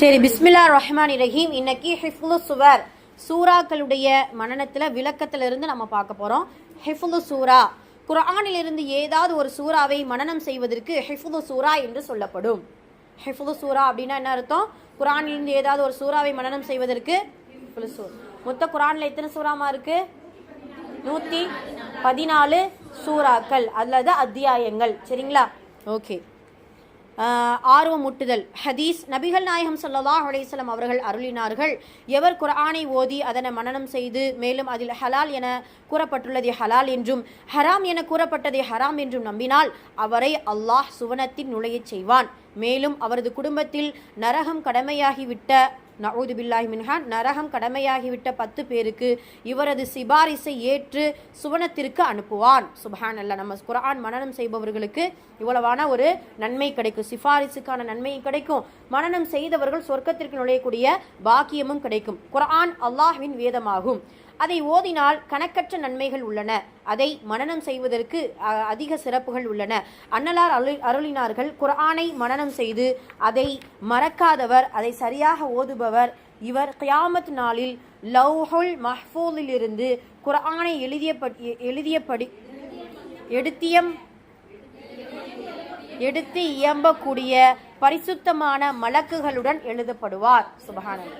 சரி பிஸ்மில்லா ரஹ்மான் ரஹீம். இன்னைக்கு ஹிஃபுலு சுவர் சூறாக்களுடைய மனநத்தில் விளக்கத்திலிருந்து நம்ம பார்க்க போகிறோம் ஹிஃபுலு சூரா குரானிலிருந்து ஏதாவது ஒரு சூறாவை மனநம் செய்வதற்கு ஹிஃபுலு சூரா என்று சொல்லப்படும். ஹிஃபுலு சூரா அப்படின்னா என்ன அர்த்தம்? குரானிலிருந்து ஏதாவது ஒரு சூறாவை மனநம் செய்வதற்கு மொத்த குரானில் எத்தனை சூறாமா இருக்கு? நூற்றி பதினாலு சூறாக்கள் அல்லது அத்தியாயங்கள். சரிங்களா? ஓகே. ஆர்வமூட்டுதல். ஹதீஸ் நபிகள் நாயகம் சொல்லலாஹ் அலையம் அவர்கள் அருளினார்கள். எவர் குரானை ஓதி அதனை மனனம் செய்து மேலும் அதில் ஹலால் என கூறப்பட்டுள்ளதை ஹலால் என்றும் ஹராம் என கூறப்பட்டதை ஹராம் என்றும் நம்பினால் அவரை அல்லாஹ் சுவனத்தில் நுழையச் செய்வான். மேலும் அவரது குடும்பத்தில் நரகம் கடமையாகிவிட்ட நவூது பில்லாஹி மின்ஹா நரகம் கடமையாகிவிட்ட பத்து பேருக்கு இவரது சிபாரிசை ஏற்று சுவனத்திற்கு அனுப்புவான். சுபஹான் அல்ல நம்ம குரான் மனனம் செய்பவர்களுக்கு இவ்வளவான ஒரு நன்மை கிடைக்கும். சிபாரிசுக்கான நன்மையும் கிடைக்கும். மனனம் செய்தவர்கள் சொர்க்கத்திற்கு நுழையக்கூடிய பாக்கியமும் கிடைக்கும். குரான் அல்லாஹ்வின் வேதமாகும். அதை ஓதினால் கணக்கற்ற நன்மைகள் உள்ளன. அதை மனநம் செய்வதற்கு அ, அதிக சிறப்புகள் உள்ளன. அன்னலார் அருள் அருளினார்கள் குரானை மனனம் செய்து அதை மறக்காதவர் அதை சரியாக ஓதுபவர் இவர் கியாமத் நாளில் லவ்ஹுல் மஹ்ஃபூலிலிருந்து குரானை எழுதிய எழுதியபடி எடுத்தியம் எடுத்து இயம்பக்கூடிய பரிசுத்தமான மலக்குகளுடன் எழுதப்படுவார். சுபஹானல்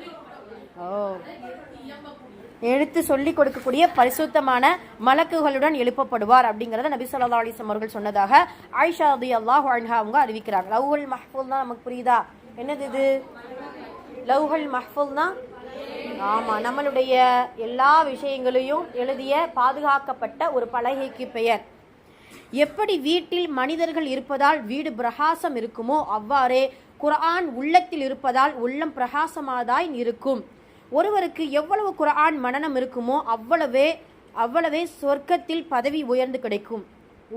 ஓ. எடுத்து சொல்லி கொடுக்கக்கூடிய பரிசுத்தமான மலக்குகளுடன் எழுப்பப்படுவார் அப்படிங்கிறத நபி சொல்லா அலைஹி அவர்கள் சொன்னதாக ஆயிஷா ரலியல்லாஹு அல்லாஹ் அவங்க அறிவிக்கிறாங்க. லவ்ஹல் மஹ்பூல் தான் நமக்கு புரியுதா? என்னது இது? லவ்ஹல் மஹ்பூல் தான் ஆமா நம்மளுடைய எல்லா விஷயங்களையும் எழுதிய பாதுகாக்கப்பட்ட ஒரு பலகைக்கு பெயர். எப்படி வீட்டில் மனிதர்கள் இருப்பதால் வீடு பிரகாசம் இருக்குமோ அவ்வாறே குரான் உள்ளத்தில் இருப்பதால் உள்ளம் பிரகாசமாதாய் இருக்கும். ஒருவருக்கு எவ்வளவு குரான் மனநம் இருக்குமோ அவ்வளவே அவ்வளவே சொர்க்கத்தில் பதவி உயர்ந்து கிடைக்கும்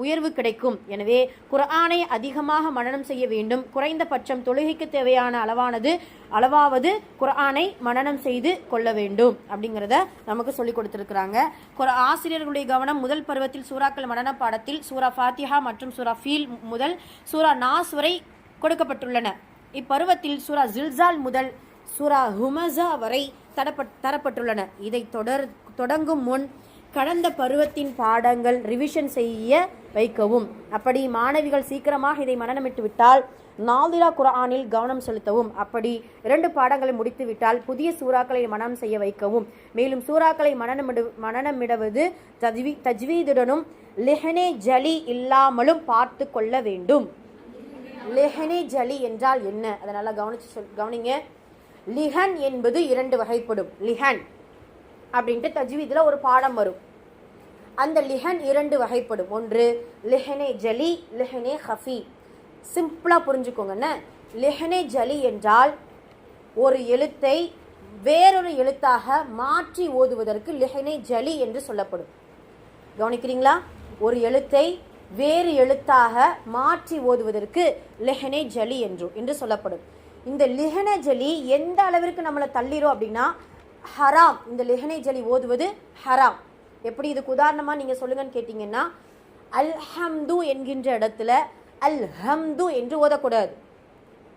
உயர்வு கிடைக்கும். எனவே குர்ஆனை அதிகமாக மனனம் செய்ய வேண்டும். குறைந்தபட்சம் தொழுகைக்கு தேவையான அளவானது அளவாவது குர்ஆனை மனனம் செய்து கொள்ள வேண்டும். அப்படிங்கிறத நமக்கு சொல்லிக் கொடுத்துருக்குறாங்க. குர ஆசிரியர்களுடைய கவனம் முதல் பருவத்தில் சூறாக்கள் மனன பாடத்தில் சூரா ஃபாத்திஹா மற்றும் சூரா ஃபீல் முதல் சூரா நாஸ் வரை கொடுக்கப்பட்டுள்ளன. இப்பருவத்தில் சூரா ஜில்சால் முதல் சூரா ஹுமசா வரை தரப்பட் தரப்பட்டுள்ளன. இதை தொடர் தொடங்கும் முன் கடந்த பருவத்தின் பாடங்கள் ரிவிஷன் செய்ய வைக்கவும். அப்படி மாணவிகள் சீக்கிரமாக இதை மனநமிட்டு விட்டால் நாதிரா குர்ஆனில் கவனம் செலுத்தவும். அப்படி இரண்டு பாடங்களை முடித்துவிட்டால் புதிய சூறாக்களை மனம் செய்ய வைக்கவும். மேலும் சூறாக்களை மனநமிடு மனநமிடுவது தஜ்வி தஜ்வீதுடனும் லெஹனே ஜலி இல்லாமலும் பார்த்து கொள்ள வேண்டும். லெஹனே ஜலி என்றால் என்ன? அதை நல்லா கவனிச்சு சொல் கவனிங்க. லிஹன் என்பது இரண்டு வகைப்படும். லிஹன் அப்படின்ட்டு தஜ்வீதில் ஒரு பாடம் வரும். அந்த லிஹன் இரண்டு வகைப்படும். ஒன்று லிஹனே ஜலி லிஹனே ஹஃபி. சிம்பிளாக புரிஞ்சுக்கோங்கண்ணே லிஹனே ஜலி என்றால் ஒரு எழுத்தை வேறொரு எழுத்தாக மாற்றி ஓதுவதற்கு லிஹனே ஜலி என்று சொல்லப்படும். கவனிக்கிறீங்களா? ஒரு எழுத்தை வேறு எழுத்தாக மாற்றி ஓதுவதற்கு லெஹனே ஜலி என்று என்று சொல்லப்படும். இந்த லிஹன ஜலி எந்த அளவிற்கு நம்மளை தள்ளிடும் அப்படின்னா ஹராம். இந்த லிஹனை ஜலி ஓதுவது ஹராம். எப்படி இதுக்கு உதாரணமாக நீங்கள் சொல்லுங்கன்னு கேட்டிங்கன்னா அல்ஹம்து என்கின்ற இடத்துல அல் ஹம்து என்று ஓதக்கூடாது.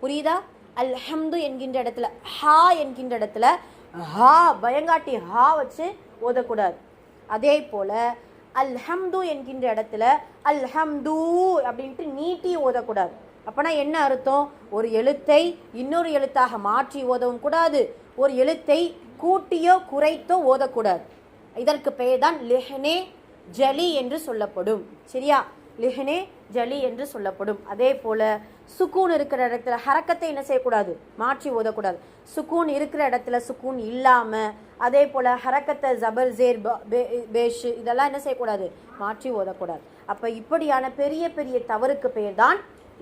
புரியுதா? அல் ஹம்து என்கின்ற இடத்துல ஹா என்கின்ற இடத்துல ஹா பயங்காட்டி ஹா வச்சு ஓதக்கூடாது. அதே போல் அல் ஹம்து என்கின்ற இடத்துல அல் ஹம்து அப்படின்ட்டு நீட்டி ஓதக்கூடாது. அப்பனா என்ன அர்த்தம்? ஒரு எழுத்தை இன்னொரு எழுத்தாக மாற்றி ஓதவும் கூடாது. ஒரு எழுத்தை கூட்டியோ குறைத்தோ ஓதக்கூடாது. இதற்கு பெயர் தான் லிஹனே ஜலி என்று சொல்லப்படும். சரியா? லிஹனே ஜலி என்று சொல்லப்படும். அதே போல சுக்கூன் இருக்கிற இடத்துல ஹரக்கத்தை என்ன செய்யக்கூடாது? மாற்றி ஓதக்கூடாது. சுக்கூன் இருக்கிற இடத்துல சுக்கூன் இல்லாமல் அதே போல ஹரக்கத்தை ஜபர் ஜேர் பேஷு பே- இதெல்லாம் என்ன செய்யக்கூடாது? மாற்றி ஓதக்கூடாது. அப்போ இப்படியான பெரிய பெரிய தவறுக்கு பெயர் தான்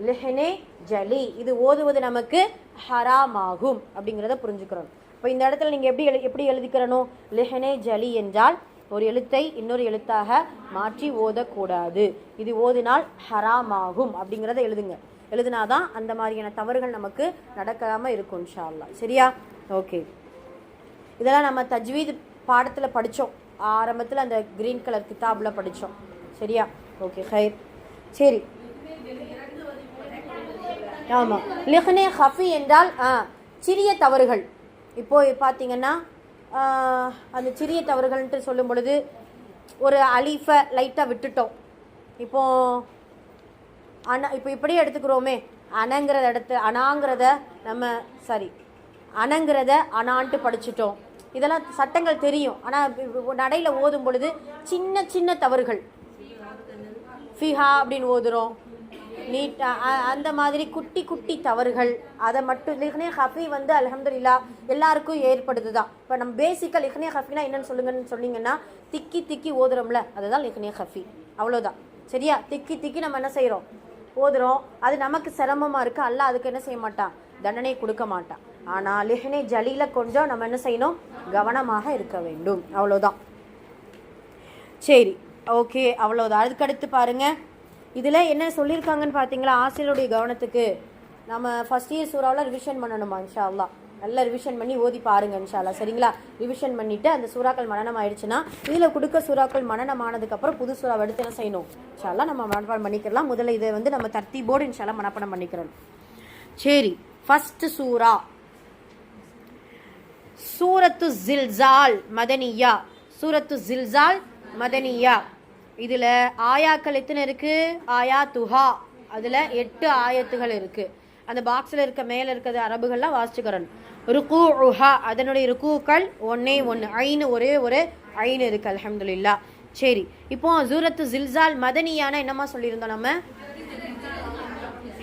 லிஹனே ஜலி. இது ஓதுவது நமக்கு ஹராமாகும் அப்படிங்கிறத புரிஞ்சுக்கிறோம். இப்போ இந்த இடத்துல நீங்கள் எப்படி எழு எப்படி எழுதிக்கிறணும்? லிஹனே ஜலி என்றால் ஒரு எழுத்தை இன்னொரு எழுத்தாக மாற்றி ஓதக்கூடாது. இது ஓதினால் ஹராமாகும் அப்படிங்கிறத எழுதுங்க. எழுதினாதான் அந்த மாதிரியான தவறுகள் நமக்கு நடக்காமல் இருக்கும் ஷால்லா சரியா? ஓகே. இதெல்லாம் நம்ம தஜ்வீத் பாடத்தில் படித்தோம் ஆரம்பத்தில் அந்த க்ரீன் கலர் கிதாபில் படித்தோம் சரியா? ஓகே ஹைர். சரி. ஆமாம் லிஹ்னே ஹஃபி என்றால் ஆ சிறிய தவறுகள். இப்போ பார்த்தீங்கன்னா அந்த சிறிய தவறுகள்ன்ட்டு சொல்லும் பொழுது ஒரு அலீஃபை லைட்டாக விட்டுட்டோம். இப்போ அண இப்போ இப்படியே எடுத்துக்கிறோமே. அணங்கிறத இடத்து அணாங்கிறத நம்ம சாரி அணங்கிறத அணான்ட்டு படிச்சிட்டோம். இதெல்லாம் சட்டங்கள் தெரியும். ஆனால் நடையில் ஓதும் பொழுது சின்ன சின்ன தவறுகள். ஃபிஹா அப்படின்னு ஓதுறோம். நீட்டாக அந்த மாதிரி குட்டி குட்டி தவறுகள் அதை மட்டும் லிஹ்னே ஹஃபி வந்து அலமதுல்லா எல்லாருக்கும் ஏற்படுது தான் இப்போ நம்ம பேசிக்காக லிஹ்னே ஹஃபினா என்னென்னு சொல்லுங்கன்னு சொன்னீங்கன்னா திக்கி திக்கி ஓதுறோம்ல அதுதான் லிஹ்னே ஹஃபி. அவ்வளோதான் சரியா? திக்கி திக்கி நம்ம என்ன செய்கிறோம் ஓதுறோம். அது நமக்கு சிரமமாக இருக்குது அல்ல அதுக்கு என்ன செய்ய மாட்டான்? தண்டனை கொடுக்க மாட்டான். ஆனால் லிஹ்னே ஜலியில் கொஞ்சம் நம்ம என்ன செய்யணும்? கவனமாக இருக்க வேண்டும். அவ்வளோதான் சரி. ஓகே. அவ்வளோதான் அதுக்கடுத்து பாருங்கள் இதில் என்ன சொல்லியிருக்காங்கன்னு பார்த்தீங்களா ஆசிரியருடைய கவனத்துக்கு. நம்ம ஃபர்ஸ்ட் இயர் சூறாவில் ரிவிஷன் பண்ணணுமா இன்ஷா அல்லா நல்லா ரிவிஷன் பண்ணி ஓதி பாருங்க இன்ஷாலா சரிங்களா? ரிவிஷன் பண்ணிட்டு அந்த சூறாக்கள் மனநம் ஆயிடுச்சுன்னா இதில் கொடுக்க சூறாக்கள் மனனம் ஆனதுக்கப்புறம் புது சூறா எடுத்து என்ன செய்யணும்? இன்ஷாலா நம்ம மனப்பாடம் பண்ணிக்கலாம். முதல்ல இதை வந்து நம்ம தர்த்தி போர்டு இன்ஷாலா மனப்பாடம் பண்ணிக்கிறோம். சரி ஃபஸ்ட்டு சூறா. சூரத்து ஜில்சால் மதனியா. சூரத்து ஜில்சால் மதனியா. இதில் ஆயாக்கள் எத்தனை இருக்குது ஆயா துஹா அதில் எட்டு ஆயத்துகள் இருக்குது அந்த பாக்ஸில் இருக்க மேலே இருக்கிறது அரபுகள்லாம் வாசிச்சுக்கிறோம் ருக்கு உஹா அதனுடைய ருக்குக்கள் ஒன்னே ஒன்று ஐனு ஒரே ஒரு ஐனு இருக்கு அலமதுல்லா சரி இப்போ சூரத்து ஜில்சால் மதனியான என்னமா சொல்லியிருந்தோம் நம்ம?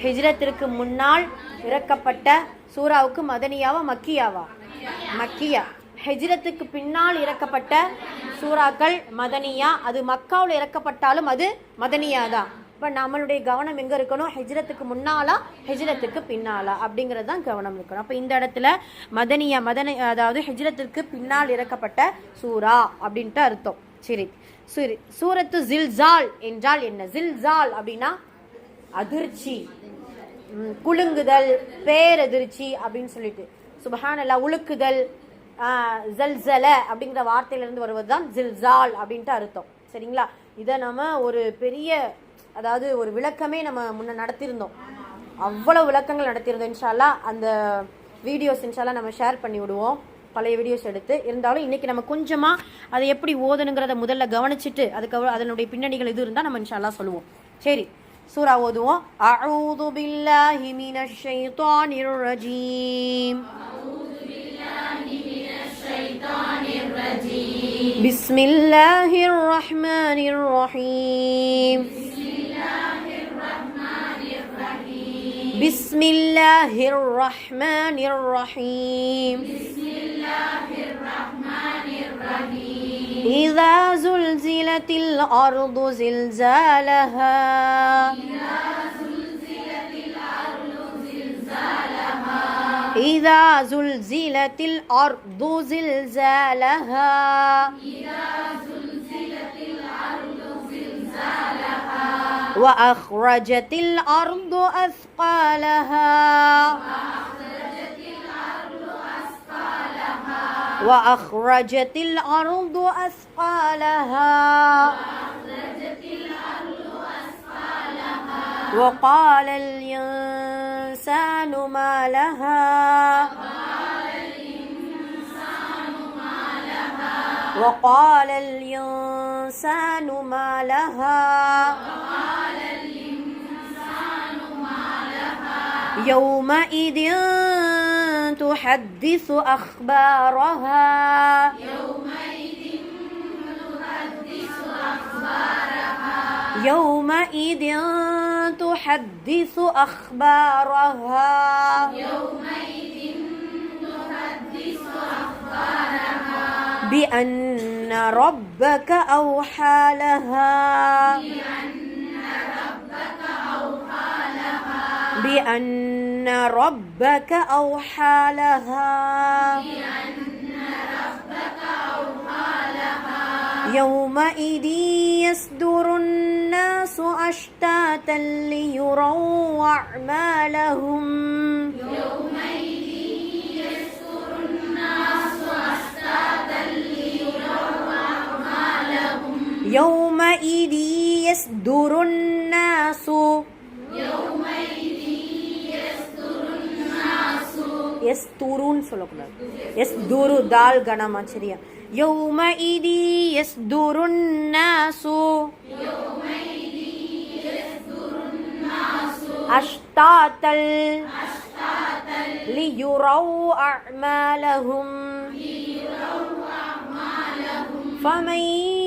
ஹிஜ்ரத்திற்கு முன்னால் இறக்கப்பட்ட சூராவுக்கு மதனியாவா மக்கியாவா? மக்கியா. ஹெஜ்ரத்துக்கு பின்னால் இறக்கப்பட்ட சூறாக்கள் மதனியா அது மக்காவில் இறக்கப்பட்டாலும் அது மதனியா தான் இப்போ நம்மளுடைய கவனம் எங்கே இருக்கணும்? ஹெஜ்ரத்துக்கு முன்னாலா ஹெஜ்ரத்துக்கு பின்னாலா? அப்படிங்கிறது தான் கவனம் இருக்கணும். அப்போ இந்த இடத்துல மதனியா மதனி அதாவது ஹிஜ்ரத்திற்கு பின்னால் இறக்கப்பட்ட சூரா அப்படின்ட்டு அர்த்தம். சரி சரி. சூரத்து ஜில்ஜால் என்றால் என்ன? ஜில்ஜால் அப்படின்னா அதிர்ச்சி குலுங்குதல் பேரதிர்ச்சி அப்படின்னு சொல்லிட்டு. சுபஹானல்லா உலுக்குதல் ஜல்சல அப்படிங்கிற வார்த்தையிலிருந்து வருவது தான் ஜில்சால் அப்படின்ட்டு அர்த்தம். சரிங்களா? இதை நம்ம ஒரு பெரிய அதாவது ஒரு விளக்கமே நம்ம முன்ன நடத்தியிருந்தோம். அவ்வளோ விளக்கங்கள் நடத்தியிருந்தோம். இன்ஷால்லா அந்த வீடியோஸ் இன்ஷால்லா நம்ம ஷேர் பண்ணி விடுவோம். பழைய வீடியோஸ் எடுத்து. இருந்தாலும் இன்றைக்கி நம்ம கொஞ்சமாக அதை எப்படி ஓதணுங்கிறத முதல்ல கவனிச்சுட்டு அதுக்கப்புறம் அதனுடைய பின்னணிகள் இது இருந்தால் நம்ம இன்ஷால்லா சொல்லுவோம். சரி சூரா ஓதுவோம். அஊது பில்லாஹி மினஷ் ஷைத்தானிர் ரஜீம். بسم الله الرحمن الرحيم. بسم الله الرحمن الرحيم. إذا زلزلت الأرض زلزالها. إذا زلزلت الأرض زلزالها. إذا زلزلت الأرض زلزالها. إذا زلزلت الأرض زلزالها وأخرجت الأرض أثقالها. وأخرجت الأرض أثقالها. وأخرجت الأرض أثقالها وقال الإنسان ما لها وقال الإنسان ما لها يومئذ تحدث أخبارها. يومئذ تحدث أخبارها. يومئذ تحدث أخبارها. يومئذ تحدث أخبارها بأن ربك أوحى لها. بأن ربك أوحى لها. بأن ربك أوحى لها بأن ربك أوحى يومئذ يصدر الناس أشتاتا ليروا أعمالهم يومئذ يصدر الناس يصدر தூருன்னு சொல்லக்கூடாது எஸ் தூரு தால் கணமா சரியா يومئذ يصدر الناس. أشتاتا ليروا أعمالهم. فمن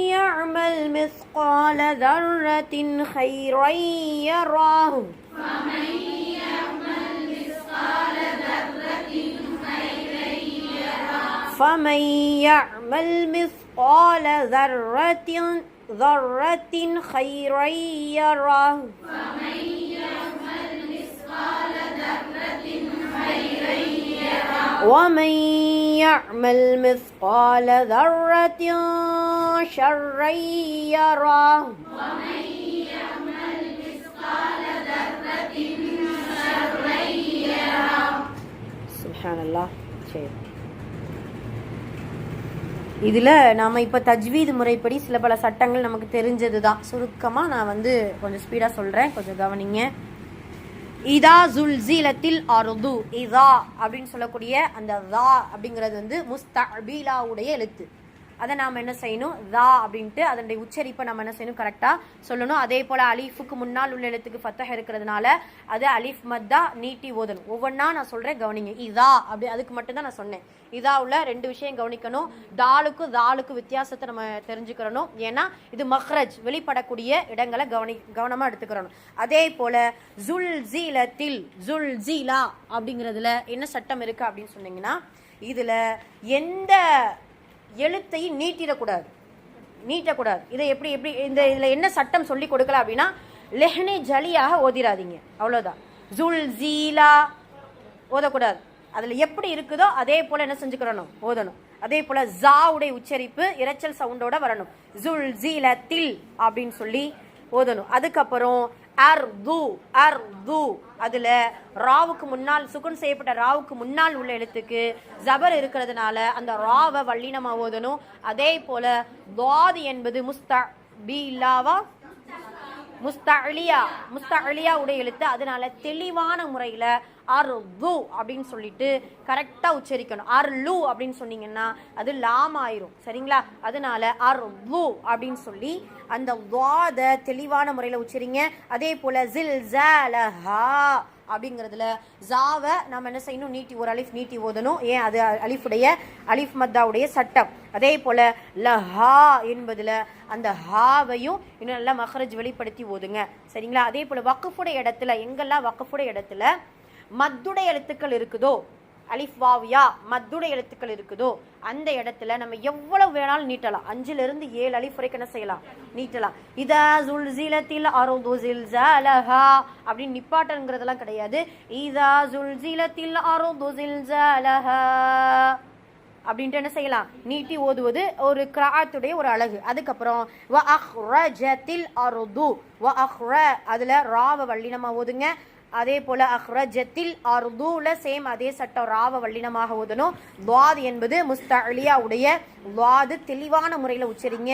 يعمل مثقال ذرة خيرا يراه. فمن فمن يعمل مثقال ذرة ذرة خيرا يره. فمن يعمل مثقال ذرة خيرا يره ومن يعمل مثقال ذرة شرا يره ومن يعمل مثقال ذرة شرا يره. سبحان الله. شيخ. இதில் நாம் இப்போ தஜ்வீது முறைப்படி சில பல சட்டங்கள் நமக்கு தெரிஞ்சது தான் சுருக்கமாக நான் வந்து கொஞ்சம் ஸ்பீடாக சொல்கிறேன் கொஞ்சம் கவனிங்க. இதா ஜுல்சீலத்தில் அருது இதா அப்படின்னு சொல்லக்கூடிய அந்த தா அப்படிங்கிறது வந்து முஸ்தபீலாவுடைய எழுத்து. அதை நாம் என்ன செய்யணும்? தா அப்படின்ட்டு அதனுடைய உச்சரிப்பை நம்ம என்ன செய்யணும்? கரெக்டாக சொல்லணும். அதே போல் அலீஃபுக்கு முன்னால் உள்ள எழுத்துக்கு ஃபத்தஹ் இருக்கிறதுனால அது அலீஃப் மத்தா நீட்டி ஓதணும். ஒவ்வொன்றா நான் சொல்கிறேன் கவனிங்க. இதா அப்படி அதுக்கு மட்டும்தான் நான் சொன்னேன். இதா உள்ள ரெண்டு விஷயம் கவனிக்கணும். தாலுக்கும் தாளுக்கும் வித்தியாசத்தை நம்ம தெரிஞ்சுக்கிறணும். ஏன்னா இது மஹ்ரஜ் வெளிப்படக்கூடிய இடங்களை கவனி கவனமாக எடுத்துக்கிறணும். அதே போல் ஜுல் ஜீலத்தில் ஜுல் ஜீலா அப்படிங்கிறதுல என்ன சட்டம் இருக்குது அப்படின்னு சொன்னீங்கன்னா இதில் எந்த எழுத்தையும் நீட்டிடக்கூடாது. நீட்டக்கூடாது. இதை எப்படி எப்படி இந்த இதில் என்ன சட்டம் சொல்லி கொடுக்கல அப்படின்னா லெஹனே ஜலியாக ஓதிராதீங்க. அவ்வளோதான் ஜுல் ஜீலா ஓதக்கூடாது. அதில் எப்படி இருக்குதோ அதே போல் என்ன செஞ்சுக்கிறணும்? ஓதணும். அதே போல் ஜாவுடைய உச்சரிப்பு இரைச்சல் சவுண்டோட வரணும். ஜுல் ஜீல தில் அப்படின்னு சொல்லி ஓதணும். அதுக்கப்புறம் அர் து அர் து அதுல ராவுக்கு முன்னால் சுகுன் செய்யப்பட்ட ராவுக்கு முன்னால் உள்ள எழுத்துக்கு ஜபர் இருக்கிறதுனால அந்த ராவை வள்ளினமா ஓதணும். அதே போல துவாது என்பது முஸ்தா பி இல்லாவா முஸ்தலியா முஸ்தலியா உடைய எழுத்து அதனால தெளிவான முறையில் அர்து அப்படின்னு சொல்லிட்டு கரெக்டாக உச்சரிக்கணும். அர்லு அப்படின்னு சொன்னீங்கன்னா அது லாம் ஆயிரும். சரிங்களா? அதனால அர்து அப்படின்னு சொல்லி அந்த வாத தெளிவான முறையில் உச்சரிங்க. அதே போல ஜில் ஜலஹா அப்படிங்கிறதுல ஜாவை நம்ம என்ன செய்யணும்? நீட்டி ஒரு அலிஃப் நீட்டி ஓதணும். ஏன்? அது அலிஃபுடைய அலிஃப் மத்தாவுடைய சட்டம். அதே போல லஹா என்பதில் அந்த ஹாவையும் இன்னும் நல்லா மஹரஜ் வெளிப்படுத்தி ஓதுங்க. சரிங்களா? அதே போல் வக்குஃபுடைய இடத்துல எங்கெல்லாம் வக்குஃபுடைய இடத்துல மத்துடைய எழுத்துக்கள் இருக்குதோ அலிஃப் வாவியா மத்துடைய எழுத்துக்கள் இருக்குதோ அந்த இடத்துல நம்ம எவ்வளவு வேணாலும் நீட்டலாம். அஞ்சுல இருந்து ஏழு அலிஃப் வரைக்கும் என்ன செய்யலாம்? நீட்டலாம். இதா ஜுல்சிலத்தில் அருது ஜில்சலஹா அப்படின்னு நிப்பாட்டங்கிறதெல்லாம் கிடையாது. இதா ஜுல்சிலத்தில் அருது ஜில்சலஹா அப்படின்ட்டு என்ன செய்யலாம்? நீட்டி ஓதுவது ஒரு கிராத்துடைய ஒரு அழகு. அதுக்கப்புறம் வ அஹ்ரஜத்தில் அருது. வ அஹ்ர அதில் ராவ வல்லினமாக ஓதுங்க. அதே போல அஹ்ரஜத்தில் அர்தூல சேம் அதே சட்டம் ராவ வல்லினமாக ஓதணும். துவாது என்பது முஸ்தலியா உடைய துவாது தெளிவான முறையில் உச்சரிங்க.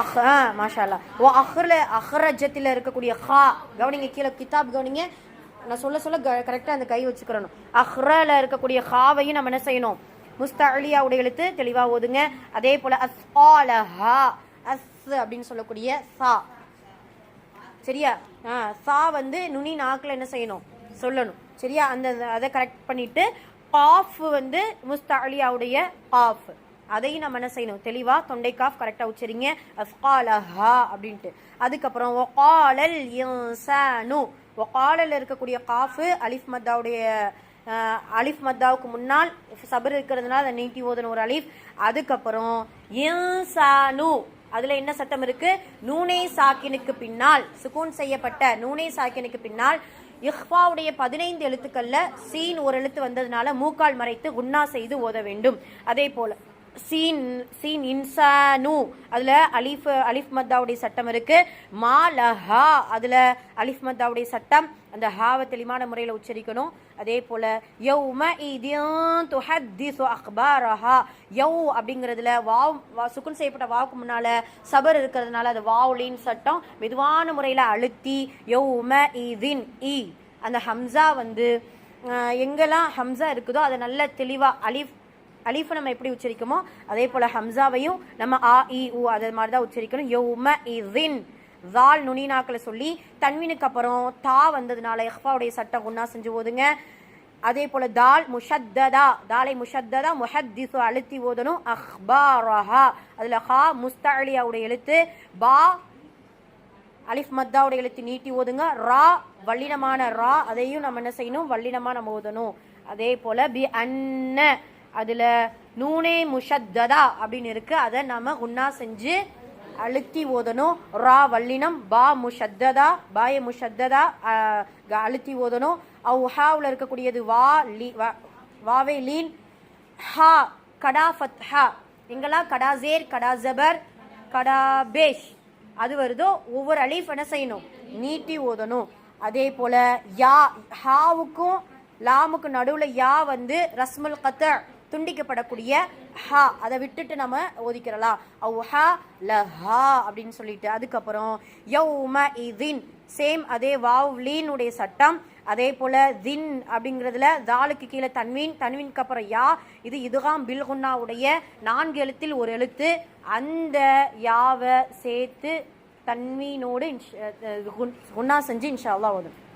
அஹ் ஆ, மாஷா ஓ அஹ்ல அஹ்ரஜத்தில் இருக்கக்கூடிய ஹா கவனிங்க கீழே கிதாப் கவனிங்க. நான் சொல்ல சொல்ல கரெக்டாக அந்த கை வச்சுக்கிறணும். அஹ்ரல இருக்கக்கூடிய ஹாவையும் நம்ம என்ன செய்யணும்? முஸ்தலியாவுடைய எழுத்து தெளிவாக ஓதுங்க. அதே போல அஸ் ஹா அஸ் அப்படின்னு சொல்லக்கூடிய சா. சரியா? ஆ சா வந்து நுனி நாக்கில் என்ன செய்யணும்? சொல்லணும். சரியா? அந்த அதை கரெக்ட் பண்ணிட்டு காஃப் வந்து முஸ்தாலியாவுடைய காஃப். அதையும் நம்ம என்ன செய்யணும்? தெளிவா தொண்டை காஃப் கரெக்டாக உச்சரிங்க. அஸ்காலஹா அப்படின்ட்டு. அதுக்கப்புறம் ஒகாலல் இன்சானு. ஒகாலில் இருக்கக்கூடிய காஃபு அலிஃப் மத்தாவுடைய அலிஃப் மத்தாவுக்கு முன்னால் சபர் இருக்கிறதுனால அதை நீட்டி ஓதணும் ஒரு அலிஃப். அதுக்கப்புறம் இன்சானு. அதில் என்ன சட்டம் இருக்கு? நூனே சாக்கினுக்கு பின்னால் சுகூன் செய்யப்பட்ட நூனே சாக்கினுக்கு பின்னால் இஹ்வாவுடைய பதினைந்து எழுத்துக்கள்ல சீன் ஒரு எழுத்து வந்ததுனால மூக்கால் மறைத்து குன்னா செய்து ஓத வேண்டும். அதே போல சீன் சீன் இன்சானு அதில் அலிஃப் அலிஃப் மத்தாவுடைய சட்டம் இருக்குது மா லஹா அதில் அலிஃப் மத்தாவுடைய சட்டம். அந்த ஹாவை தெளிவான முறையில் உச்சரிக்கணும். அதே போல் யௌம இதின் துஹத்திசு அக்பாரஹா. யௌ அப்படிங்கிறதுல வாவ் வா- சுக்குன் செய்யப்பட்ட வாவுக்கு முன்னால் சபர் இருக்கிறதுனால அது வாவுலின் சட்டம். மெதுவான முறையில் அழுத்தி யௌம இதின் இ. அந்த ஹம்சா வந்து எங்கெல்லாம் ஹம்சா இருக்குதோ அதை நல்ல தெளிவாக அலிஃப் அலிஃபை நம்ம எப்படி உச்சரிக்குமோ அதே போல் ஹம்சாவையும் நம்ம ஆ இ உ அது மாதிரி தான் உச்சரிக்கணும். யோ உம இன் ஜால் நுனினாக்களை சொல்லி தன்வினுக்கு அப்புறம் தா வந்ததுனால எஹ்பாவுடைய சட்டம் ஒன்றா செஞ்சு ஓதுங்க. அதே போல் தால் முஷத்ததா தாலை முஷத்ததா முஹத்திசு அழுத்தி ஓதணும். அஹ்பாரஹா. அதில் ஹா முஸ்தலியாவுடைய எழுத்து பா அலிஃப் மத்தாவோட எழுத்து நீட்டி ஓதுங்க. ரா வல்லினமான ரா அதையும் நம்ம என்ன செய்யணும்? வல்லினமாக நம்ம ஓதணும். அதே போல் பி அன்ன. அதில் நூனே முஷத்ததா அப்படின்னு இருக்குது அதை நம்ம குன்னா செஞ்சு அழுத்தி ஓதணும். ரா வல்லினம் பா முஷத்ததா பாய முஷத்ததா க- அழுத்தி ஓதணும். அவ் ஹாவில் இருக்கக்கூடியது வா லீ வா- வாவே லீன் ஹா கடா ஃபத்ஹா எங்கெல்லாம் கடா ஜேர் கடா ஜபர் கடா பேஷ். அது வருதோ ஒவ்வொரு அலீஃப் என்ன செய்யணும்? நீட்டி ஓதணும். அதே போல் யா ஹாவுக்கும் லாமுக்கு நடுவில் யா வந்து ரஸ்முல் கத்தர். துண்டிக்கப்படக்கூடிய ஹா அதை விட்டுட்டு நம்ம ஓதிக்கிறலாம். அவு ஹா ல ஹா அப்படின்னு சொல்லிட்டு. அதுக்கப்புறம் யௌம இதின். சேம் அதே வாவ் லீனுடைய சட்டம். அதே போல தின் அப்படிங்கிறதுல தாலுக்கு கீழே தன்வீன் தன்வீனுக்கு அப்புறம் யா. இது இதுகாம் பில்குன்னாவுடைய நான்கு எழுத்தில் ஒரு எழுத்து. அந்த யாவை சேர்த்து தன்வீனோடு இன்ஷ- குன்- குன்னா செஞ்சு இன்ஷா அல்லா வரும்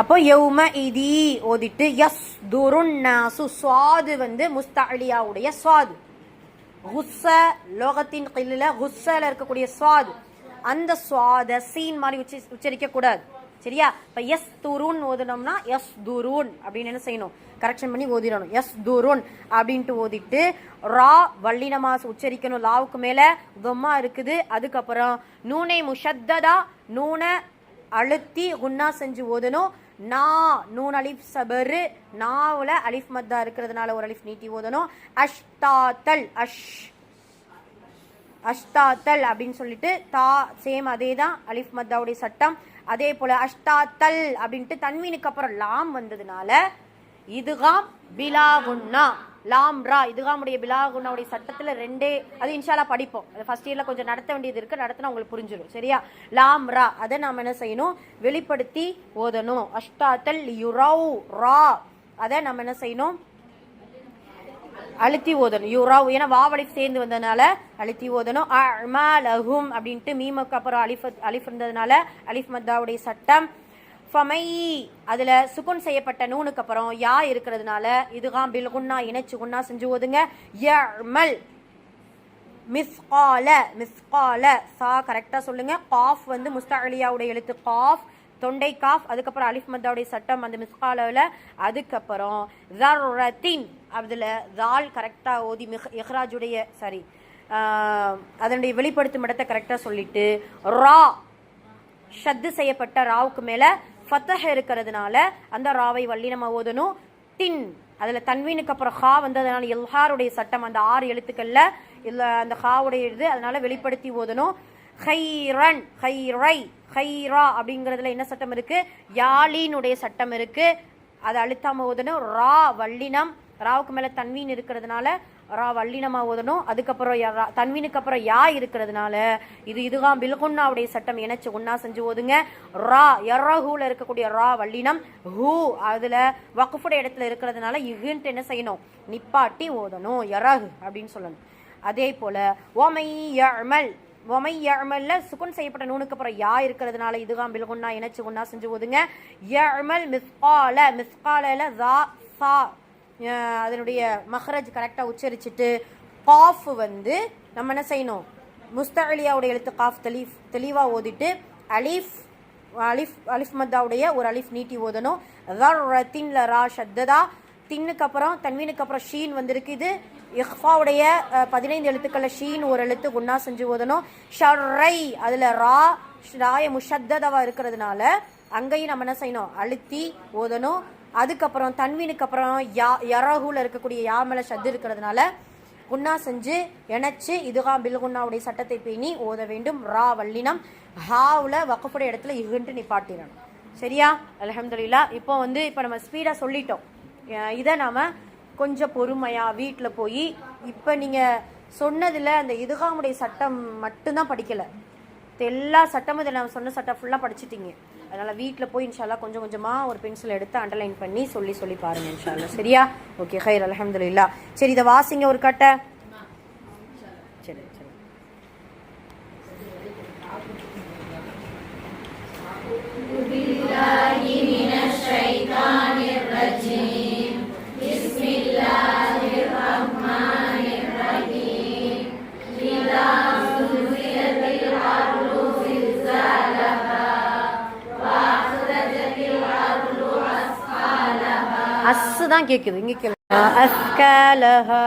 அப்போ யௌம இதி ஓதிட்டு எஸ் துருன்னாசு சுவாது வந்து முஸ்தாலியாவுடைய சுவாது. ஹுஸ்ஸ லோகத்தின் கில்லில் ஹுஸ்ஸில் இருக்கக்கூடிய சுவாது. அந்த சுவாத சீன் மாதிரி உச்ச உச்சரிக்க கூடாது சரியா? இப்போ எஸ் துருன் ஓதுனோம்னா எஸ் துருன் அப்படின்னு என்ன செய்யணும்? கரெக்ஷன் பண்ணி ஓதிடணும். எஸ் துருன் அப்படின்ட்டு ஓதிட்டு ரா வள்ளினமாஸ் உச்சரிக்கணும். லாவுக்கு மேலே தொம்மா இருக்குது. அதுக்கப்புறம் நூனை முஷத்ததா நூனை அழுத்தி குன்னா செஞ்சு ஓதணும். நா நூன் அலிஃப் சபரு. நாவுல அலிஃப் மத்தா இருக்கிறதுனால ஒரு அலிஃப் நீட்டி ஓதணும். அஷ்தாத்தல் அஷ் அஷ்தாத்தல் அப்படின்னு சொல்லிட்டு தா சேம் அதே தான் அலிஃப் மத்தாவுடைய சட்டம். அதே போல அஷ்தாத்தல் அப்படின்ட்டு தன்வீனுக்கு அப்புறம் லாம் வந்ததுனால இதுகாம் பிலாவுன்னா லாம் ரா இதுகாமுடைய பிலாகுனாவுடைய சட்டத்தில் ரெண்டே அது இன்ஷாலா படிப்போம். அது ஃபர்ஸ்ட் இயரில் கொஞ்சம் நடத்த வேண்டியது இருக்குது நடத்தினா உங்களுக்கு புரிஞ்சிடும் சரியா? லாம் ரா அதை நாம் என்ன செய்யணும்? வெளிப்படுத்தி ஓதணும். அஷ்டாத்தல் யுரவ் ரா அதை நம்ம என்ன செய்யணும்? அழுத்தி ஓதணும். யூராவ் ஏன்னா வாவலி சேர்ந்து வந்ததுனால அழுத்தி ஓதணும். அமாலஹும் அப்படின்ட்டு மீமுக்கு அப்புறம் அலிஃப் அலிஃப் இருந்ததுனால அலிஃப் மத்தாவுடைய சட்டம். ஃபமை அதில் சுகுன் செய்யப்பட்ட நூனுக்கு அப்புறம் யா இருக்கிறதுனால இதுகாம் பில்குன்னா இணைச்சு குன்னா செஞ்சு ஓதுங்க. யமல் மிஸ்கால மிஸ்கால. சா கரெக்டாக சொல்லுங்க. காஃப் வந்து முஸ்தலியாவுடைய எழுத்து காஃப் தொண்டை காஃப் அதுக்கப்புறம் அலிஃப் மத்தாவுடைய சட்டம் அந்த மிஸ்காலாவில். அதுக்கப்புறம் ஜர்ரத்தின் அதில் ஜால் கரெக்டாக ஓதி மிஹ் இஹ்ராஜுடைய சாரி அதனுடைய வெளிப்படுத்தும் இடத்தை கரெக்டாக சொல்லிட்டு ரா ஷத்து செய்யப்பட்ட ராவுக்கு மேலே ஃபத்தஹ் இருக்கிறதுனால அந்த ராவை வல்லினமா ஓதணும். தின் அதில் தன்வீனுக்கு அப்புறம் ஹா வந்ததுனால எல்ஹாருடைய சட்டம் அந்த ஆறு எழுத்துக்களில் இல்லை அந்த ஹாவுடைய இது அதனால வெளிப்படுத்தி ஓதணும். ஹைரன் ஹைரை ஹைரா அப்படிங்கிறதுல என்ன சட்டம் இருக்கு? யாலினுடைய சட்டம் இருக்கு. அதை அழுத்தாம ஓதணும். ரா வல்லினம் ராவுக்கு மேலே தன்வீன் இருக்கிறதுனால ரா வல்லினமா ஓதணும். அதுக்கப்புறம் தன்வீனுக்கு அப்புறம் யா இருக்கிறதுனால இது இதுதான் பில்குன்னாவுடைய சட்டம். இணைச்சு ஒன்னா செஞ்சு ஓதுங்க. ரா எர்ரஹூல இருக்கக்கூடிய ரா வல்லினம் ஹூ அதுல வக்குஃபுடைய இடத்துல இருக்கிறதுனால இகுன்ட்டு என்ன செய்யணும்? நிப்பாட்டி ஓதணும். எரஹு அப்படின்னு சொல்லணும். அதே போல ஓமை யமல் ஒமை யமல்ல சுகுன் செய்யப்பட்ட நூனுக்கு அப்புறம் யா இருக்கிறதுனால இதுதான் பில்குன்னா இணைச்சு ஒன்னா செஞ்சு ஓதுங்க. யமல் மிஸ்கால மிஸ்கால ஜா சா. அதனுடைய மஹரஜ் கரெக்டாக உச்சரிச்சுட்டு காஃப் வந்து நம்ம என்ன செய்யணும்? முஸ்தலியாவுடைய எழுத்து காஃப் தெலீஃப் தெளிவாக ஓதிட்டு அலீஃப் அலிஃப் அலிஃப் மத்தாவுடைய ஒரு அலிஃப் நீட்டி ஓதணும். தின்ல ரா ஷத்ததா தின்னுக்கு அப்புறம் தன்வீனுக்கு அப்புறம் ஷீன் வந்திருக்கு. இது இஹ்ஃபாவுடைய பதினைந்து எழுத்துக்களில் ஷீன் ஒரு எழுத்து குன்னா செஞ்சு ஓதணும். ஷர்ரை அதில் ரா ராய முஷத்ததவா இருக்கிறதுனால அங்கேயும் நம்ம என்ன செய்யணும்? அழுத்தி ஓதணும். அதுக்கப்புறம் தன்வீனுக்கு அப்புறம் யா யரகுல இருக்கக்கூடிய யா மேல ஷத்து இருக்கிறதுனால குன்னா செஞ்சு இணைச்சு இதுகா பில்குன்னாவுடைய சட்டத்தை பேணி ஓத வேண்டும். ரா வல்லினம் ஹாவுல வக்கப்புடைய இடத்துல இகுன்ட்டு நிப்பாட்டிடணும். சரியா? அலமதுல்லா இப்போ வந்து இப்போ நம்ம ஸ்பீடாக சொல்லிட்டோம். இதை நாம் கொஞ்சம் பொறுமையாக வீட்டில் போய் இப்போ நீங்கள் சொன்னதில் அந்த இதுகாமுடைய சட்டம் மட்டும்தான் படிக்கலை. எல்லா சட்டமும் இதில் நான் சொன்ன சட்டம் ஃபுல்லாக படிச்சிட்டிங்க. அதனால் வீட்டில் போய் இன்ஷால்லா கொஞ்சம் கொஞ்சமாக ஒரு பென்சில் எடுத்து அண்டர்லைன் பண்ணி சொல்லி சொல்லி பாருங்கள் இன்ஷால்லா சரியா? ஓகே ஹைர் அலமதுல்லா சரி இதை வாசிங்க ஒரு கட்டை. சரி சரி. الرجيم தான் கேட்குது இங்கே கேளு அஸ்கலஹா.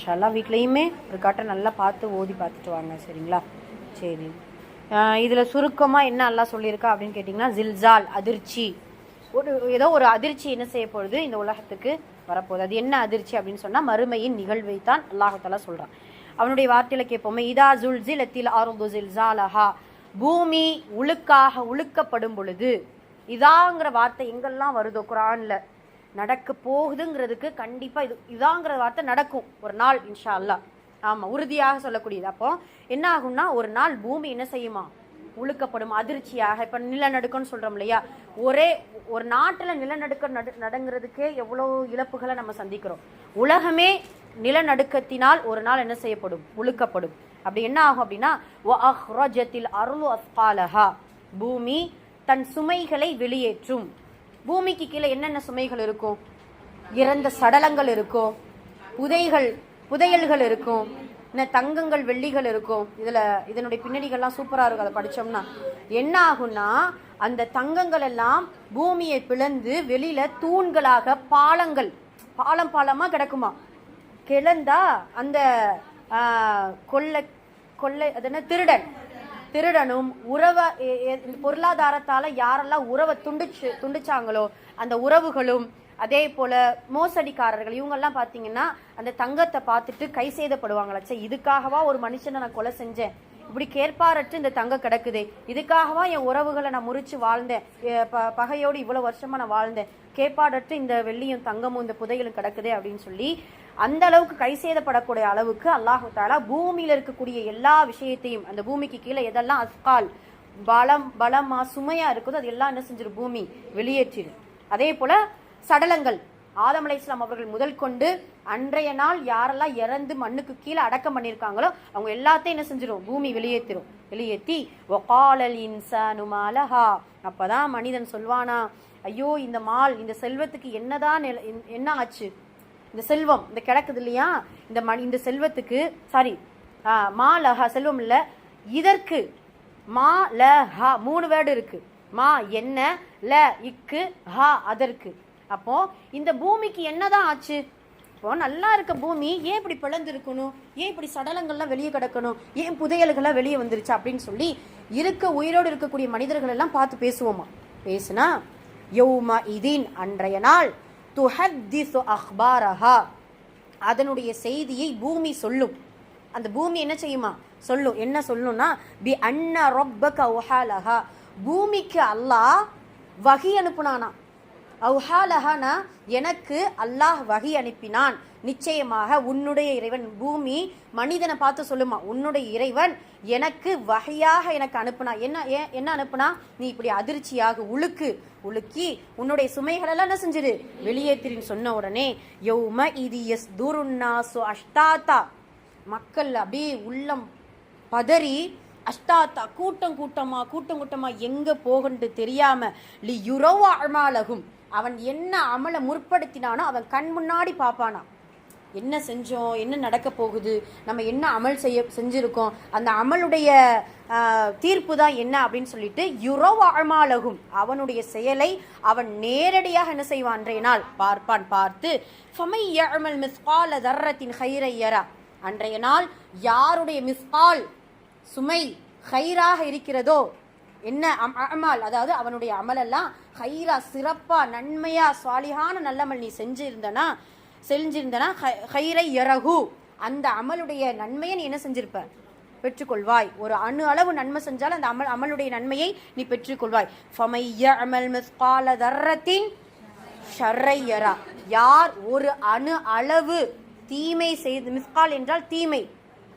அவ்வளோதான் வீட்லேயுமே ஒரு காட்டை நல்லா பார்த்து ஓதி பார்த்துட்டு வாங்க சரிங்களா? சரி. இதில் சுருக்கமாக என்ன எல்லாம் சொல்லியிருக்கா அப்படின்னு கேட்டிங்கன்னா ஜில்ஜால் அதிர்ச்சி. ஒரு ஏதோ ஒரு அதிர்ச்சி என்ன செய்ய போகுது? இந்த உலகத்துக்கு வரப்போகுது. அது என்ன அதிர்ச்சி அப்படின்னு சொன்னால் மறுமையின் நிகழ்வை தான் அல்லாஹாலா சொல்கிறான் அவனுடைய வார்த்தையில் கேட்போமே இதா ஜுல் ஜிலத்தில் ஆருது ஜில்ஜாலஹா பூமி உழுக்காக உழுக்கப்படும் பொழுது இதாங்கிற வார்த்தை எங்கெல்லாம் வருதோ குரானில் நடக்க போகுதுங்கிறதுக்கு கண்டிப்பாக இது இதாங்கிற வார்த்தை நடக்கும். ஒரு நாள் இன்ஷா அல்லாஹ் ஆமாம் உறுதியாக சொல்லக்கூடியது. அப்போ என்ன ஆகும்னா ஒரு நாள் பூமி என்ன செய்யுமா? உழுக்கப்படும் அதிர்ச்சியாக இப்போ நிலநடுக்கம்னு சொல்கிறோம் இல்லையா? ஒரே ஒரு நாட்டில் நிலநடுக்கம் நடு நடங்கிறதுக்கே எவ்வளோ இழப்புகளை நம்ம சந்திக்கிறோம். உலகமே நிலநடுக்கத்தினால் ஒரு நாள் என்ன செய்யப்படும்? உழுக்கப்படும். அப்படி என்ன ஆகும் அப்படின்னா வஅஹ்ரஜத்தில் அருள் அஸ்காலஹா. பூமி தன் சுமைகளை வெளியேற்றும். பூமிக்கு கீழே என்னென்ன சுமைகள் இருக்கும் இறந்த சடலங்கள் இருக்கும் புதைகள் புதையல்கள் இருக்கும் என்ன தங்கங்கள் வெள்ளிகள் இருக்கும் இதில் இதனுடைய பின்னணிகள்லாம் சூப்பராக இருக்கும். அதை படிச்சோம்னா என்ன ஆகும்னா அந்த தங்கங்கள் எல்லாம் பூமியை பிளந்து வெளியில தூண்களாக பாலங்கள் பாலம் பாலமாக கிடக்குமா? கிளந்தா அந்த கொள்ளை கொள்ளை அது என்ன? திருடன். திருடனும் உறவை பொருளாதாரத்தால் பொருளாதாரத்தால யாரெல்லாம் உறவை துண்டிச்சு துண்டிச்சாங்களோ அந்த உறவுகளும் அதே போல மோசடிக்காரர்கள் இவங்கெல்லாம் பார்த்தீங்கன்னா அந்த தங்கத்தை பார்த்துட்டு கை செய்தப்படுவாங்களா சே இதுக்காகவா ஒரு மனுஷனை நான் கொலை செஞ்சேன்? இப்படி கேட்பாரற்று இந்த தங்கம் கிடக்குதே. இதுக்காகவா என் உறவுகளை நான் முறிச்சு வாழ்ந்தேன். ப- பகையோடு இவ்வளவு வருஷமா நான் வாழ்ந்தேன். கேட்பாடற்று இந்த வெள்ளியும் தங்கமும் இந்த புதையலும் கிடக்குதே அப்படின்னு சொல்லி அந்த அளவுக்கு கை சேதப்படக்கூடிய அளவுக்கு அல்லாஹு தாலா பூமியில இருக்கக்கூடிய எல்லா விஷயத்தையும் அந்த பூமிக்கு கீழே எதெல்லாம் அஸ்கால் பலம் பலமா சுமையா இருக்குதோ அது எல்லாம் என்ன செஞ்சிரு பூமி வெளியேற்றிடும் அதே போல சடலங்கள் ஆதம் அலைஹிஸ்ஸலாம் அவர்கள் முதல் கொண்டு அன்றைய நாள் யாரெல்லாம் இறந்து மண்ணுக்கு கீழே அடக்கம் பண்ணியிருக்காங்களோ அவங்க எல்லாத்தையும் என்ன செஞ்சிடும் பூமி வெளியேற்றிரும் வெளியேற்றி ஒகாலல் இன்சானு அப்போ தான் மனிதன் சொல்வானா ஐயோ இந்த மால் இந்த செல்வத்துக்கு என்னதான் நில- என்ன ஆச்சு? இந்த செல்வம் இந்த கிடக்குது இல்லையா? இந்த மணி இந்த செல்வத்துக்கு சாரி மா லஹா செல்வம் இல்லை இதற்கு மா ல ஹா மூணு வேர்டு இருக்கு. மா என்ன ல இக்கு ஹா அதற்கு. அப்போ இந்த பூமிக்கு என்னதான் ஆச்சு? இப்போ நல்லா இருக்க பூமி ஏன் இப்படி பிளந்திருக்கணும்? ஏன் இப்படி சடலங்கள்லாம் வெளியே கிடக்கணும்? ஏன் புதையல்கள்லாம் வெளியே வந்துருச்சு அப்படின்னு சொல்லி இருக்க உயிரோடு இருக்கக்கூடிய மனிதர்கள் எல்லாம் பார்த்து பேசுவோமா? பேசுனா யௌம இதீன் அன்றைய நாள் துஹத்திசு அஹ்பாரஹா. அதனுடைய செய்தியை பூமி சொல்லும். அந்த பூமி என்ன செய்யுமா? சொல்லும். என்ன சொல்லும்னா பி அன்ன ரொப்ப கௌஹாலஹா பூமிக்கு அல்லாஹ் வகி அனுப்புனானா அவுஹாலஹானா எனக்கு அல்லாஹ் வகி அனுப்பினான். நிச்சயமாக உன்னுடைய இறைவன் பூமி மனிதனை பார்த்து சொல்லுமா உன்னுடைய இறைவன் எனக்கு வகையாக எனக்கு அனுப்புனா என்ன ஏன் என்ன அனுப்புனா? நீ இப்படி அதிர்ச்சியாக உழுக்கு உலுக்கி உன்னுடைய சுமைகளெல்லாம் என்ன செஞ்சிரு? வெளியேற்றின்னு சொன்ன உடனே யௌம இது எஸ் துருன்னாசு அஷ்டாத்தா மக்கள் அப்படியே உள்ளம் பதறி அஷ்டாத்தா கூட்டம் கூட்டமா கூட்டம் கூட்டமா எங்க போகண்டு தெரியாம லி யுரவ அமாலகும். அவன் என்ன அமலை முற்படுத்தினானோ அவன் கண் முன்னாடி பார்ப்பானா என்ன செஞ்சோம்? என்ன நடக்க போகுது? நம்ம என்ன அமல் செய்ய செஞ்சுருக்கோம்? அந்த அமலுடைய தீர்ப்பு தான் என்ன அப்படின்னு சொல்லிட்டு யுரோ அமாலகும். அவனுடைய செயலை அவன் நேரடியாக என்ன செய்வான்? அன்றைய நாள் பார்ப்பான் பார்த்து ஃபமை யஅமல் மிஸ்கால தர்ரத்தின் ஹைரையரா அன்றைய நாள் யாருடைய மிஸ்கால் சுமை ஹைராக இருக்கிறதோ என்ன அமல் அதாவது அவனுடைய அமலெல்லாம் ஹைரா சிறப்பாக நன்மையாக சுவாலிகான நல்லமல் நீ செஞ்சிருந்தனா செஞ்சிருந்தனா ஹை- ஹைரை இறகு அந்த அமலுடைய நன்மையை நீ என்ன செஞ்சிருப்ப? பெற்றுக்கொள்வாய். ஒரு அணு அளவு நன்மை செஞ்சால் அந்த அமல் அமலுடைய நன்மையை நீ பெற்றுக்கொள்வாய். ஃபமைய அமல் மிஸ்கால தர்ரத்தின் ஷர்ரையரா யார் ஒரு அணு அளவு தீமை செய்து மிஸ்கால் என்றால் தீமை.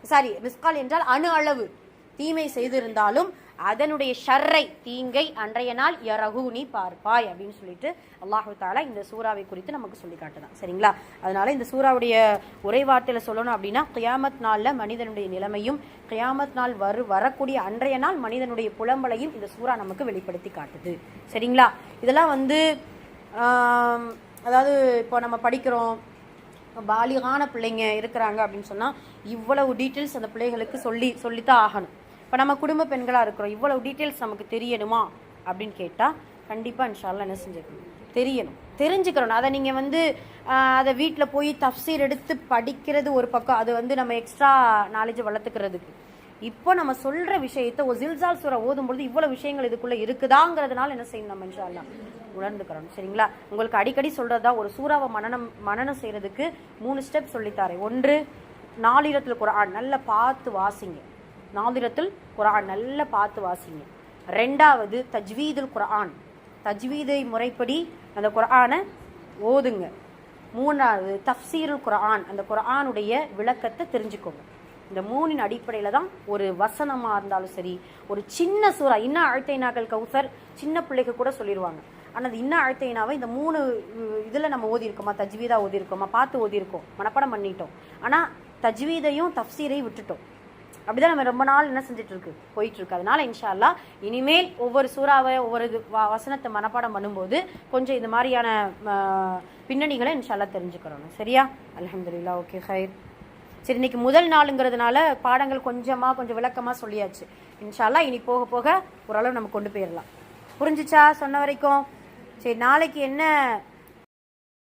சாரி மிஸ்கால் என்றால் அணு அளவு தீமை செய்திருந்தாலும் அதனுடைய ஷர்ரை தீங்கை அன்றைய நாள் யரகு நீ பார்ப்பாய் அப்படின்னு சொல்லிட்டு அல்லாஹு தாலா இந்த சூறாவை குறித்து நமக்கு சொல்லி காட்டுதான். சரிங்களா? அதனால இந்த சூறாவுடைய உரைவார்த்தையில் சொல்லணும் அப்படின்னா கியாமத் நாள்ல மனிதனுடைய நிலைமையும் கியாமத் நாள் வரு வரக்கூடிய அன்றைய நாள் மனிதனுடைய புலம்பலையும் இந்த சூறா நமக்கு வெளிப்படுத்தி காட்டுது. சரிங்களா? இதெல்லாம் வந்து அதாவது இப்போ நம்ம படிக்கிறோம் பாலிகான பிள்ளைங்க இருக்கிறாங்க அப்படின்னு சொன்னால் இவ்வளவு டீட்டெயில்ஸ் அந்த பிள்ளைகளுக்கு சொல்லி சொல்லித்தான் ஆகணும். இப்போ நம்ம குடும்ப பெண்களாக இருக்கிறோம் இவ்வளவு டீட்டெயில்ஸ் நமக்கு தெரியணுமா? அப்படின்னு கேட்டால் கண்டிப்பாக இன்ஷால்லாம் என்ன செஞ்சுக்கணும் தெரியணும். தெரிஞ்சுக்கிறணும் அதை நீங்கள் வந்து அதை வீட்டில் போய் தஃசீர் எடுத்து படிக்கிறது ஒரு பக்கம். அது வந்து நம்ம எக்ஸ்ட்ரா நாலேஜ் வளர்த்துக்கிறதுக்கு. இப்போ நம்ம சொல்கிற விஷயத்த ஒரு ஜில்சால் சூரா ஓதும்பொழுது இவ்வளோ விஷயங்கள் இதுக்குள்ளே இருக்குதாங்கிறதுனால என்ன செய்யணும் நம்ம இன்ஷால்லாம் உணர்ந்துக்கிறோம். சரிங்களா? உங்களுக்கு அடிக்கடி சொல்றதா ஒரு சூறாவை மனனம் மனநம் செய்கிறதுக்கு மூணு ஸ்டெப் சொல்லித்தாரேன் ஒன்று நாலிரத்தில் குரான் நல்லா பார்த்து வாசிங்க. நாதிரத்தில் குரான் நல்லா பார்த்து வாசிங்க. ரெண்டாவது தஜ்வீதுல் குரான். தஜ்வீதை முறைப்படி அந்த குரானை ஓதுங்க. மூணாவது தஃப்சீருல் குரான். அந்த குரானுடைய விளக்கத்தை தெரிஞ்சுக்கோங்க. இந்த மூணின் அடிப்படையில் தான் ஒரு வசனமாக இருந்தாலும் சரி ஒரு சின்ன சூறா இன்னும் அழுத்தைனாக்கள் கௌசர் சின்ன பிள்ளைக்கு கூட சொல்லிடுவாங்க ஆனால் அது இன்னும் அழுத்தைனாவை இந்த மூணு இதில் நம்ம ஓதியிருக்கோமா? தஜ்வீதா ஓதியிருக்கோமா? பார்த்து ஓதியிருக்கோம். மனப்படம் பண்ணிட்டோம். ஆனால் தஜ்வீதையும் தஃப்சீரையும் விட்டுட்டோம். அப்படிதான் நம்ம ரொம்ப நாள் என்ன செஞ்சுட்டு இருக்கு போயிட்டு இருக்கு அதனால இன்ஷால்லா இனிமேல் ஒவ்வொரு சூறாவை ஒவ்வொரு இது வசனத்தை மனப்பாடம் பண்ணும்போது கொஞ்சம் இந்த மாதிரியான பின்னணிகளை இன்ஷால்லா தெரிஞ்சுக்கிறோம் சரியா? அலமதுல்லா ஓகே ஹைர். சரி இன்னைக்கு முதல் நாளுங்கிறதுனால பாடங்கள் கொஞ்சமாக கொஞ்சம் விளக்கமாக சொல்லியாச்சு. இன்ஷால்லா இனி போக போக ஓரளவு நம்ம கொண்டு போயிடலாம். புரிஞ்சிச்சா? சொன்ன வரைக்கும். சரி நாளைக்கு என்ன